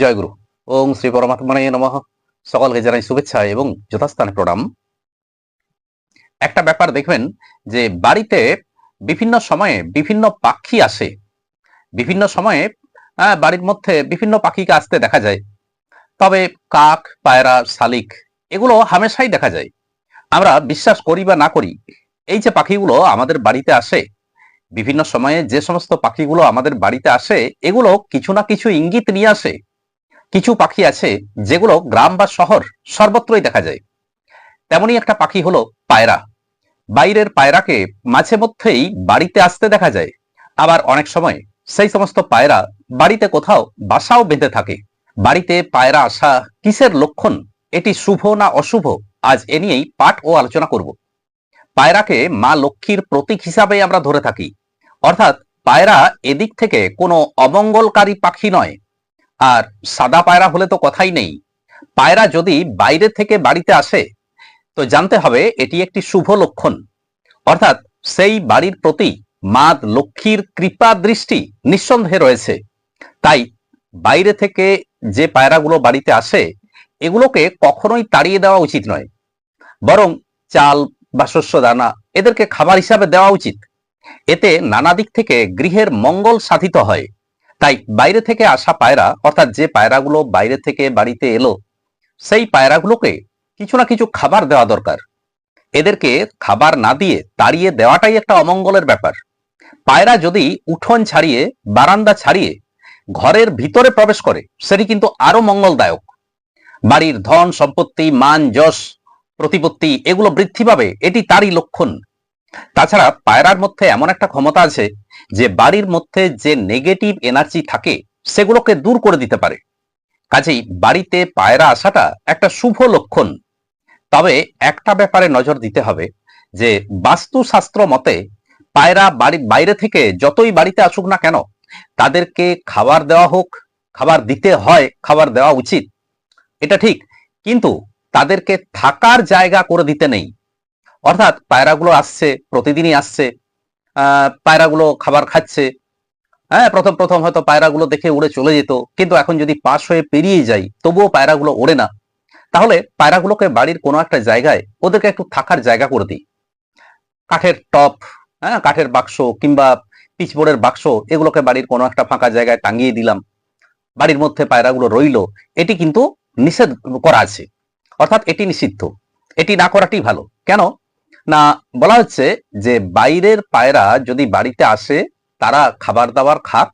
জয়গুরু ওং শ্রী পরমাত্মায় নমঃ। সকলকে জানাই শুভেচ্ছা এবং যথাস্থানে প্রণাম। একটা ব্যাপার দেখবেন যে বাড়িতে বিভিন্ন সময়ে বিভিন্ন পাখি আসে। বিভিন্ন সময়ে বাড়ির মধ্যে বিভিন্ন পাখিকে আসতে দেখা যায়। তবে কাক, পায়রা, শালিক এগুলো হামেশাই দেখা যায়। আমরা বিশ্বাস করি বা না করি, এই যে পাখিগুলো আমাদের বাড়িতে আসে, বিভিন্ন সময়ে যে সমস্ত পাখিগুলো আমাদের বাড়িতে আসে, এগুলো কিছু না কিছু ইঙ্গিত নিয়ে আসে। কিছু পাখি আছে যেগুলো গ্রাম বা শহর সর্বত্রই দেখা যায়। তেমনি একটা পাখি হলো পায়রা। বাইরের পায়রাকে মাঝে মধ্যেই বাড়িতে আসতে দেখা যায়। আবার অনেক সময় সেই সমস্ত পায়রা বাড়িতে কোথাও বাসাও বেঁধে থাকে। বাড়িতে পায়রা আসা কিসের লক্ষণ, এটি শুভ না অশুভ, আজ এ নিয়েই পাঠ ও আলোচনা করব। পায়রাকে মা লক্ষ্মীর প্রতীক হিসাবে আমরা ধরে থাকি। অর্থাৎ পায়রা এদিক থেকে কোনো অমঙ্গলকারী পাখি নয় আর সাদা পায়রা হলে তো কথাই নেই। পায়রা যদি বাইরে থেকে বাড়িতে আসে, তো জানতে হবে এটি একটি শুভ লক্ষণ। অর্থাৎ সেই বাড়ির প্রতি মা লক্ষ্মীর কৃপা দৃষ্টি নিঃসন্দেহে রয়েছে। তাই বাইরে থেকে যে পায়রাগুলো বাড়িতে আসে, এগুলোকে কখনোই তাড়িয়ে দেওয়া উচিত নয়। বরং চাল বা শস্য দানা এদেরকে খাবার হিসাবে দেওয়া উচিত। এতে নানা দিক থেকে গৃহের মঙ্গল সাধিত হয়। তাই বাইরে থেকে আসা পায়রা, অর্থাৎ যে পায়রাগুলো বাইরে থেকে বাড়িতে এলো, সেই পায়রাগুলোকে কিছু না কিছু খাবার দেওয়া দরকার। এদেরকে খাবার না দিয়ে তাড়িয়ে দেওয়াটাই একটা অমঙ্গলের ব্যাপার। পায়রা যদি উঠোন ছাড়িয়ে, বারান্দা ছাড়িয়ে ঘরের ভিতরে প্রবেশ করে, সেটি কিন্তু আরও মঙ্গলদায়ক। বাড়ির ধন, সম্পত্তি, মান, যশ, প্রতিপত্তি, এগুলো বৃদ্ধি পাবে এটি তারই লক্ষণ। তাছাড়া পায়রার মধ্যে এমন একটা ক্ষমতা আছে যে বাড়ির মধ্যে যে নেগেটিভ এনার্জি থাকে, সেগুলোকে দূর করে দিতে পারে। কাজেই বাড়িতে পায়রা আসাটা একটা শুভ লক্ষণ। তবে একটা ব্যাপারে নজর দিতে হবে যে বাস্তুশাস্ত্র মতে পায়রা বাড়ি বাইরে থেকে যতই বাড়িতে আসুক না কেন, তাদেরকে খাবার দেওয়া হোক, খাবার দিতে হয়, খাবার দেওয়া উচিত। এটা ঠিক, কিন্তু তাদেরকে থাকার জায়গা করে দিতে নেই। অর্থাৎ পায়রাগুলো আসছে, প্রতিদিনই আসছে পায়রাগুলো খাবার খাচ্ছে। হ্যাঁ প্রথম প্রথম হয়তো পায়রাগুলো দেখে উড়ে চলে যেত, কিন্তু এখন যদি পাশ হয়ে পেরিয়ে যাই, তবুও পায়রাগুলো ওড়ে না। তাহলে পায়রাগুলোকে বাড়ির কোনো একটা জায়গায় ওদেরকে একটু থাকার জায়গা করে দিই। কাঠের টপ হ্যাঁ কাঠের বাক্স কিংবা পিচবোর্ডের বাক্স, এগুলোকে বাড়ির কোনো একটা ফাঁকা জায়গায় টাঙিয়ে দিলাম। বাড়ির মধ্যে পায়রাগুলো রইল, এটি কিন্তু নিষেধ করা আছে। অর্থাৎ এটি নিষিদ্ধ। এটি না করাটি ভালো। কেন? না, বলা হচ্ছে যে বাইরের পায়রা যদি বাড়িতে আসে, তারা খাবার দাবার খাক,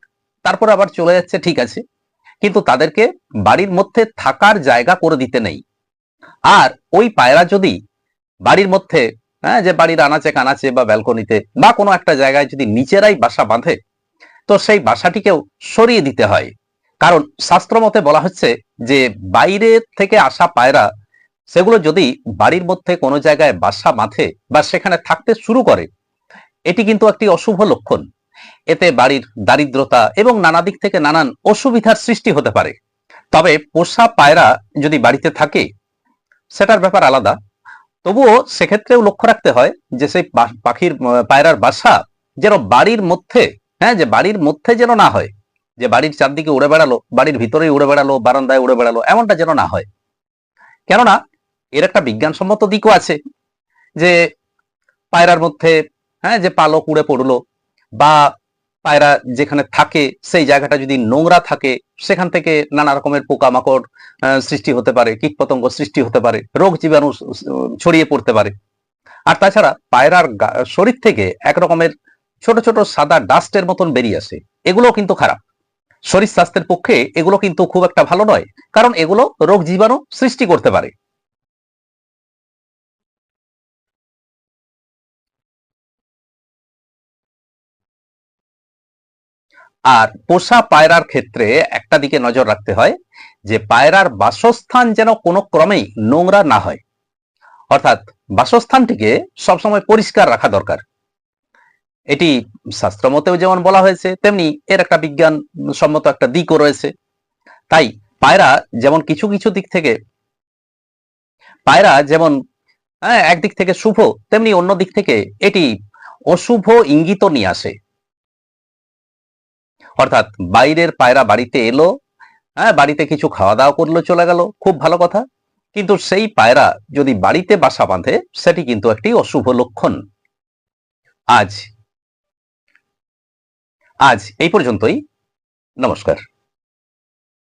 তারপর আবার চলে যাচ্ছে, ঠিক আছে। কিন্তু তাদেরকে বাড়ির মধ্যে থাকার জায়গা করে দিতে নেই। আর ওই পায়রা যদি বাড়ির মধ্যে হ্যাঁ যে বাড়ির আনাচে কানাচে বা ব্যালকনিতে বা কোনো একটা জায়গায় যদি নিচেরাই বাসা বাঁধে, তো সেই বাসাটিকেও সরিয়ে দিতে হয়। কারণ শাস্ত্র মতে বলা হচ্ছে যে বাইরে থেকে আসা পায়রা সেগুলো যদি বাড়ির মধ্যে কোনো জায়গায় বাসা বাঁধে বা সেখানে থাকতে শুরু করে, এটি কিন্তু একটি অশুভ লক্ষণ। এতে বাড়ির দারিদ্রতা এবং নানা দিক থেকে নানান অসুবিধার সৃষ্টি হতে পারে। তবে পোষা পায়রা যদি বাড়িতে থাকে, সেটার ব্যাপার আলাদা। তবুও সেক্ষেত্রেও লক্ষ্য রাখতে হয় যে সেই পাখির পায়রার বাসা যেন বাড়ির মধ্যে হ্যাঁ যে বাড়ির মধ্যে যেন না হয়, যে বাড়ির চারদিকে উড়ে বেড়ালো, বাড়ির ভিতরেই উড়ে বেড়ালো, বারান্দায় উড়ে বেড়ালো, এমনটা যেন না হয়। কেননা এর একটা বিজ্ঞানসম্মত দিকও আছে যে পায়রার মধ্যে হ্যাঁ যে পালক উড়ে পড়ল বা পায়রা যেখানে থাকে সেই জায়গাটা যদি নোংরা থাকে, সেখান থেকে নানা রকমের পোকামাকড় সৃষ্টি হতে পারে, কীটপতঙ্গ সৃষ্টি হতে পারে, রোগ জীবাণু ছড়িয়ে পড়তে পারে। আর তাছাড়া পায়রার শরীর থেকে এক রকমের ছোট ছোট সাদা ডাস্টের মতন বেরিয়ে আসে। এগুলো কিন্তু খারাপ। শরীর স্বাস্থ্যের পক্ষে এগুলো কিন্তু খুব একটা ভালো নয়, কারণ এগুলো রোগ জীবাণু সৃষ্টি করতে পারে। আর পোষা পায়রার ক্ষেত্রে একটা দিকে নজর রাখতে হয় যে পায়রার বাসস্থান যেন কোনো ক্রমেই নোংরা না হয়। অর্থাৎ বাসস্থানটিকে সবসময় পরিষ্কার রাখা দরকার। এটি শাস্ত্র মতেও যেমন বলা হয়েছে তেমনি এর একটা বিজ্ঞান সম্মত একটা দিকও রয়েছে। তাই পায়রা যেমন কিছু কিছু দিক থেকে পায়রা যেমন হ্যাঁ, একদিক থেকে শুভ তেমনি অন্য দিক থেকে এটি অশুভ ইঙ্গিত নিয়ে আসে। অর্থাৎ বাইরের পায়রা বাড়িতে এলো হ্যাঁ বাড়িতে কিছু খাওয়া দাওয়া করল, চলে গেল। খুব ভালো কথা। কিন্তু সেই পায়রা যদি বাড়িতে বাসা বাঁধে, সেটি কিন্তু একটি অশুভ লক্ষণ। আজ আজ এই পর্যন্তই। নমস্কার।